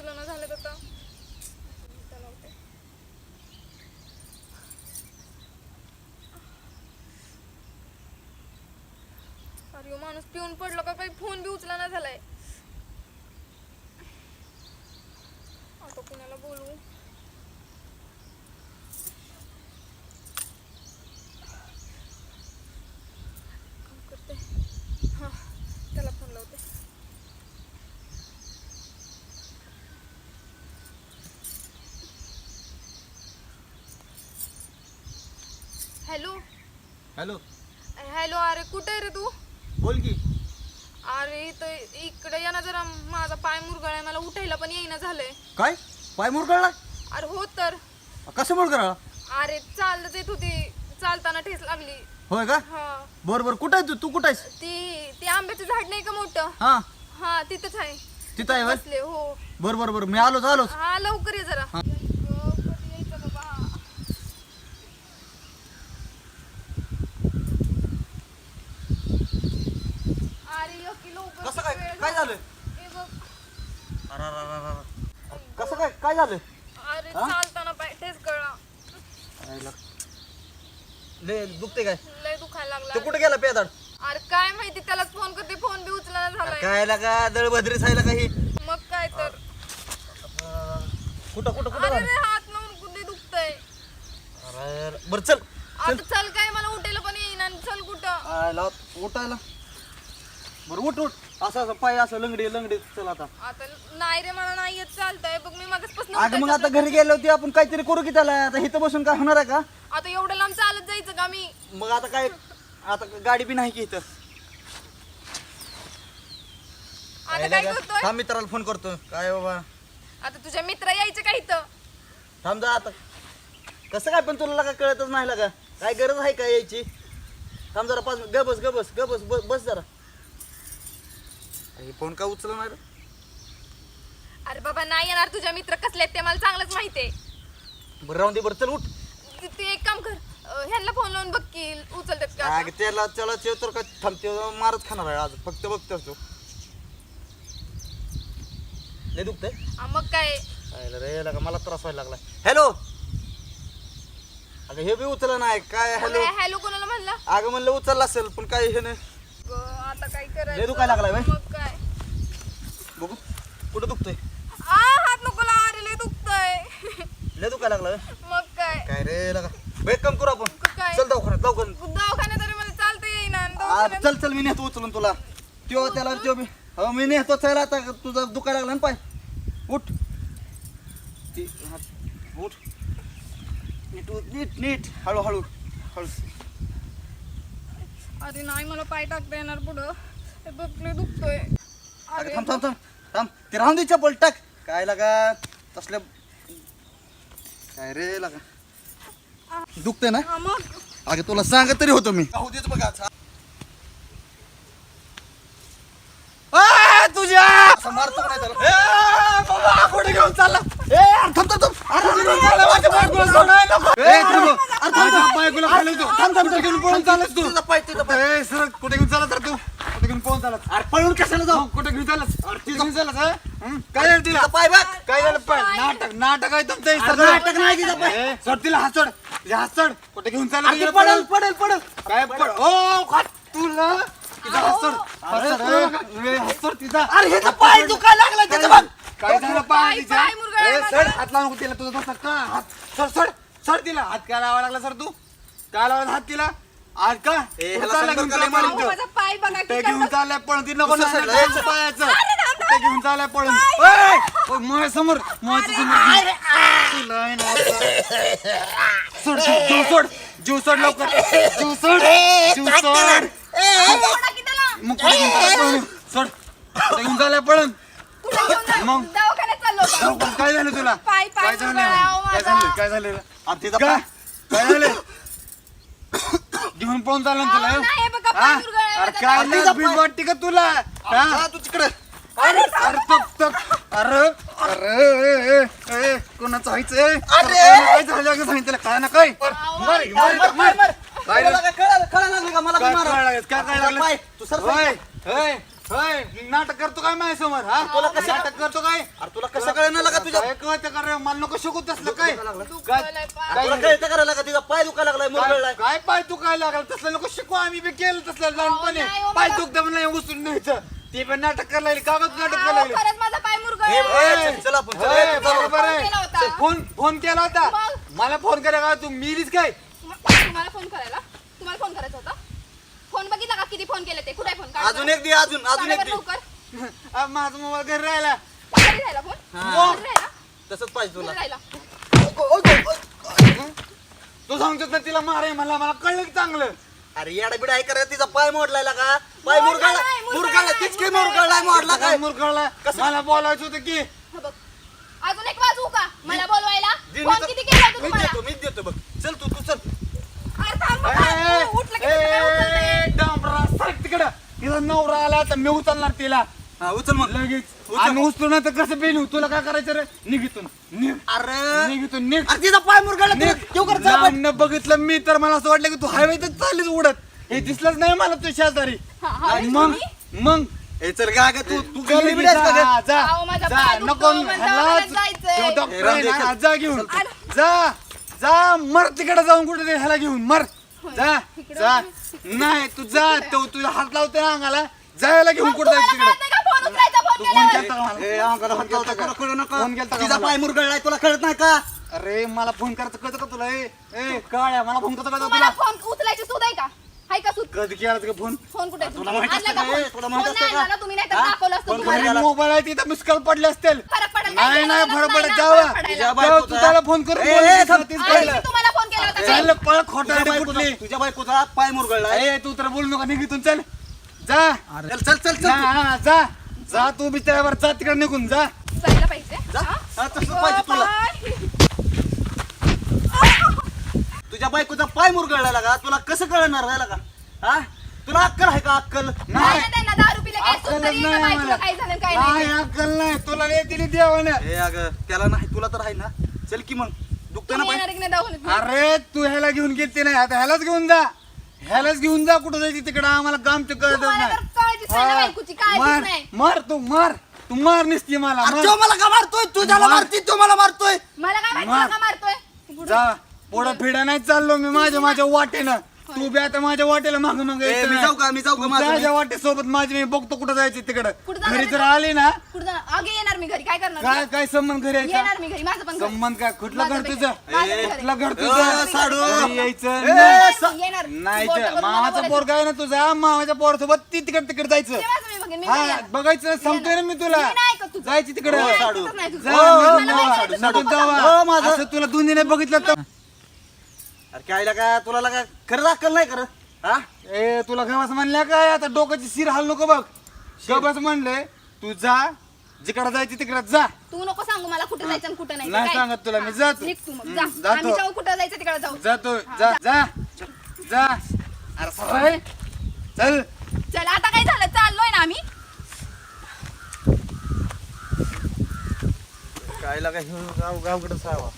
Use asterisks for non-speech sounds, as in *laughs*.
उचलना झालं आता अरे हो, माणूस पिऊन पडलो का? काही फोन बी उचला ना झालाय आता कुणाला बोलवू काम करते हा त्याला फोन लावते हॅलो हॅलो हॅलो अरे कुठे आहे रे तू? बोल की. अरे इथं इकडे ये ना जरा माझा पाय मुरगळाय मला उठायला पण येईना झालंय. काय? पाय मुरगळला? अरे हो तर. कसं मुरगळला? अरे चालत येत होती चालताना ठेस लागली. होय का? हा. बर बर कुठं आहे तू? तू कुठं आहेस? ती ती आंब्याचं झाड नाही का मोठं? हा. हा तिथंच आहे. तिथं आहे होय? बसले हो. बर बर बर मी आलोच आलोच. हा लवकर ये जरा हा. अगं, कधी यायचं बाबा अरे यकी लवकर कसं काय वेळ काय झालं? अरे, अरे, अरे, अरे. कसं काय? काय झालं? अरे हा? चालताना पाय गळा. ले दुखते काय? लय दुखायला तो लागला कुठे गेला पेदाड? अरे काय माहिती त्यालाच फोन करते फोन बी उचलना झालाय. काय लागा दळभद्री सायला काही मग काय तर. कुठं कुठं कुठं अरे झालं? रे हात लावून कुठे दुखतय? अरे अरे, बरं चल आता चल. काय मला उठायला पण येईना आणि चल कुठं? आयला उठायला. बरं उठ उठ. असं असं पाय असं लंगडी लंगडी. चल आता. आता नाही रे मला नाही येत चालतंय. बघ मी अगं मग आता घरी गेलो होती आपण काहीतरी करू की त्याला? आता इथं बसून काय होणार आहे का? आता एवढं लांब चालत जायचं का मी? मग आता काय आता गाडी बी नाही की इथं. आता काय करतोय? थांब मित्राला फोन करतो. काय बाबा आता तुझ्या मित्र यायचे का इथं? थांब जा आता. कसं काय पण तुला लागा कळतच नाही लागा. काय गरज आहे का यायची? थांब जरा पाच गबस गबस गबस बस बस जरा. हे फोन का उचलला नाही रे? अरे बाबा नाही येणार तुझ्या मित्र. कसले आहेत ते मला चांगलंच माहितीये बरं राहून दे बरं. चल उठ. ते- ते एक काम कर. अं, ह्यांना फोन लावून बघ की उचलतात का अगं त्याला त्याला ते तर का थांबते मारच खाणार आहे आज. फक्त बघतो तो. लय दुखतंय. हा, मग काय? आयला रे लगा मला त्रास व्हायला लागला हॅलो अगं हे बी उचललं नाही काय हॅलो हॅलो कोणाला म्हणला? अगं म्हणलं उचललं असेल पण काय हे नाही. ग, आता काय लय दुखायला लागलाय? मग बघू. कुठं दुखतंय? आ हात नको लावा, अरे लय दुखतंय. लय दुखायला लागला व्हय? मग काय? काय रे लगा. बेक कम करू आपण. काय? चल दवाखान्यात दवाखान्यात दवाखान्यात तरी मला चालता येईना आणि आ, दवाखान्यात- चल चल मी नेतो उचलून तुला. त्यो त्याला त्यो बी हो मी नेतो चल आता. तुझा दुखायला लागला ना पाय. उठ. ती- हा, उठ. नीट उठ, नीट नीट. हळू हळू हळू. अरे नाही मला पाय टाकता येणार पुढं. हे बघ लय दुखतोय. अरे थांब थांब थांब थांब ते राहून दे चप्पल टाक काय लागा तसल्या काय रे लागा दुखते ना हा, मग अगं तुला सांगत तरी होतो मी देच बघा तुझ्या असं मारतो का नाही त्याला? ए, बाबा, कुठे घेऊन चालला ए अरे थांब थांब थांब अरे कुठे घेऊन चालला? माझ्या बायकोला सोडायला नको. ए, थांब. अरे थांब, थांब. बायकोला खाली तू. थांब थांब थांब. घेऊन पळून चाललास तू तुझा पाय तुझा पाय ए सर कुठे घेऊन चालत रे तू अरे पळून कशाला जाऊ? कुठे घेऊन चालत अरे घेऊन चालत? काय झालं तिला? पाय बघ. काय झालं? पण नाटक नाटक आहे तुमचं हे सगळं. नाटक नाही तिचा पाय. ए, सोड तिला हात सोड. तिला हात सोड. कुठे घेऊन चालत तिला पडेल? पडेल? पडेल काय पड ओ खात तुला? तिचा ए, तिचा. अरे पाय दुखायला लागला बघ. काय झालं पाय पाय- तिच्या? पाय ए, हात लावून तिला तुझा तसा का? हात सोड तिला. हात काय लावा लागला सर तू? काय लावला हात तिला? आज का? ए, ह्याला चालला संपर्क घेऊन लय चालला मारीन मला तो. माझा पाय बघा की घेऊन कसं- चाललाय पळून? ती नको साईडला पायाचं अरे कुठे घेऊन चाललाय पळून? ओय! ओय, माझ्यासमोर माझ्यासमोर तुला आहे ना आता. सोड जीव जीव सोड. जीव सोड लवकर. जीव सोड. जीव सोड. त्याला. मग कुठे घेऊन चाललाय पळून? सोड. कुठे घेऊन चाललाय पळून? घेऊन मग? दवाखान्यात चाललो होतो. लवकर. काय झालं तुला? पाय- पाय काय झालं? काय माझा. झालं काय झालं? अरे काय पाय काय झालं? घेऊन चालला ना तुला अहो, नाही, बघा, हा? अरे. काय पाय- वाटते का तुला हा? जा तू तिकडे अरे अरे तक तक अरे अरे ए, ए, ए, कोणाचं व्हायचं ए? काय झालं का सांगितलं काय ना काय मार, मार, मार, मार, मार, मार. काय काय लागलं का? मला काय मारा. लागलं? काय कळायला लागलं? पाय, तू सर होय, होय. होय नाटक करतो काय माझ्यासमोर हा? तुला कसं- नाटक करतो काय? अरे तुला कसं कळणार लागा तुझ्या काय कळतं का रे? मला नको शिकू तसलं काय? काय पाय. तुला कळतं का रे लागा तिचा पाय दुखायला लागलाय मुरगळलाय काय- काय पाय तू काय लागल? तसलं नको शिकू आम्ही बी केलं तसलं लहानपणी. नाही, हो, पाय मला- दुखतं नाही उचलून न्यायचं. ते पण नाटक करायला लागली कागद नाटक करायला लागली. खरंच माझा पाय हे मुरगळला बघ, चल- चल आपण, चल. होय, चल. बरोबर फोन आहे केला होता. फोन फोन केला होता. मग? मला फोन केला का? तू मिलीस काय? तुम्हाला फोन करायला? तुम्हाला फोन करायचा होता? फोन बघितला का किती फोन केले ते? कुठे अजून. एक दे अजून अजून एक दे. लवकर. *laughs* माझा मोबाईल घरी राहिला. घरी राहिला फोन? हा. घरी राहिला? तसंच पाहिजे घरी तुला. राहिला. तू सांगतो ना तिला मारे मला मला कळलं की चांगलं. अरे येडा बिडा आहे करा तिचा पाय मोडलाय का? पाय मुरगळला नाही, मुरगळला तीच मुरगळलाय मोडला काय? मुरगळला. कसं? मला बोलायचं होतं की हा बघ अजून एक का? मला बोलवायला? दे, फोन मी किती केला होता तर- मी तुम्हाला? देतो मीच देतो बघ. चल तू तू चल. अरे थांब ए, बाबा, तू उठलं की ए, काय डांबरा, सरक तिकडं. तिला नवरा आला तर मी उचलणार तिला. हा उचल मग. लगेच. आणि उचलू ना तर कसं पेनू तुला काय करायचं रे? निघितून निघ. अरे. निघितून निघ. अरे तिचा पाय कर. लांबनं बघितलं मी तर मला असं वाटलं की तू हायवे तर चाललीच उडत. हे दिसलंच नाही मला तू शेजारी. हा, हा, आणि मग मग? ए चल गा गा तू तू चल गली की बिडी आहेस का जा, ग? जा, अहो, माझा जा, पाय दुखतो, नको. मला ह्यालाच- जायचंय. तो डॉक्टर आहे ना. जा घेऊन. जा जा मर तिकडे जाऊन कुठे ह्याला घेऊन. मर. जा जा. नाही तू जा तो तुझा हात लावते ना अंगाला जायला घेऊन कुठे जायचं तिकडे कळत नाही का फोन उचलायचा फोन तू फोन केल्यावर? केलता का मला? ए अंगाला हात लावता का? कळू नका. फोन केलता का तिचा मला? पाय मुरगळलाय तुला कळत नाही का अरे मला फोन करायचं कळतं का तुला ए ए काळ्या मला फोन करतो का तुम्हाला तुला फोन उचलायची सूद आहे का हाय का सूद कधी केला का फोन फोन कुठे आहे तुला तुमचा? माहीत आणला असतं का का? ए, फोन? तुला माहीत फोन असतं नाही का? आणला, तुम्ही नाही तर हा? दाखवलं असतं फोन तुम्हाला. मोबाईल आहे तिथं मिस कॉल पडले असतील फरक नाही नाही फरक नाही पडत ना, जावा फरक पडायला. तुझ्या जावा, तू त्याला फोन करून ए, बोल, ए, तिला थांब. तीच आणि कळलं. मी तुम्हाला फोन केला होता पळ तुझ्या खोटा बायकोचा कुठली? तुझ्या बायकोचा पाय मुरगळलाय. ए तू तर बोलू नका निघितून चल. जा. चल चल चल. जा, हा, जा. जा तू बिचाऱ्यावर जा तिकडे निघून जा. जायला पाहिजे. जा. हा? हा, तसं अगं, पाहिजे तुला. पाय. तुझ्या बायकोचा पाय मुरगळला का तुला कसं कळणार राहिला का? हा? तुला अक्कल आहे का अक्कल? नाही दारू काय अक्कलच सुचतही नाही का बाई, तुला आम्हाला. काय झालं काय नाही? नाही अक्कल नाही. तुला नाही दिली देवानं. ए अगं त्याला नाही तुला तर आहे ना. चल की मग. दुखतं ना तुम्ही पाय येणार की नाही दवाखान्यात? अरे तू ह्याला घेऊन गेलते नाही आता ह्यालाच घेऊन जा ह्यालाच घेऊन जा कुठं जायची तिकडं आम्हाला काम ते कळतच तुम्हाला नाही तर काळजीच नाही ना हा. बायकोची, काळजीच मार नाही. मार तू मार तू मार निसती मला अरे मार. तो मला का मारतोय तू मार. मारती तो मला मारतोय मला काय माहिती मार. तुला का मारतोय. जा पुढं फिडा नाही चाललो मी माझ्या माझ्या वाटेनं तू बी आता माझ्या वाटेला माग माग ए, मी जाऊ का? मी जाऊ का? माझं मी- माझ्या वाटेसोबत माझी मी बघतो कुठं जायचं तिकडं कुठं जाणार घरी जर आहे? आली ना जाणार. अगे येणार मी घरी काय करणार काय काय संबंध घरी यायचा येणार मी घरी माझं पण घर. संबंध काय कुठलं माझं घर पण तुझं घर. माझं पण घर. कुठलं घर ए, तुझं साडू. घरी यायचं ए, नाही. येणार मामाचा बोलायचं. पोरगा आहे ना तुझा मामाच्या पोरासोबत ती तिकडे तिकडे जायचं मी बघेन, मी हा. बघायचं सांगतोय ना मी तुला मी नाही ऐकत तुझं. जायची तिकडे हो, साडू. नाही तुझं. मला. माहिती आहे, तुला दुनियाने बघितलं तर अरे काय का? तुला लगा खरंच अक्कल नाही कर हा? ए तुला गवस म्हणल्या काय? आता डोक्याची सिर हाल नको बघ. गबस म्हणले तू जा जिकडे जायची तिकडे जा. तू नको सांगू मला कुठे जायचं आणि कुठे नाही. नाही काय? सांगत तुला मी जातो. निघ तू मग हम्म, जा जातो. आम्ही जाऊ कुठं जायचं तिकडे जाऊ. जातो जा जा. जा. अरे सरळ चल. चल आता काय झालं? चाललोय ना आम्ही. काय लागा गाव गावकडे सावा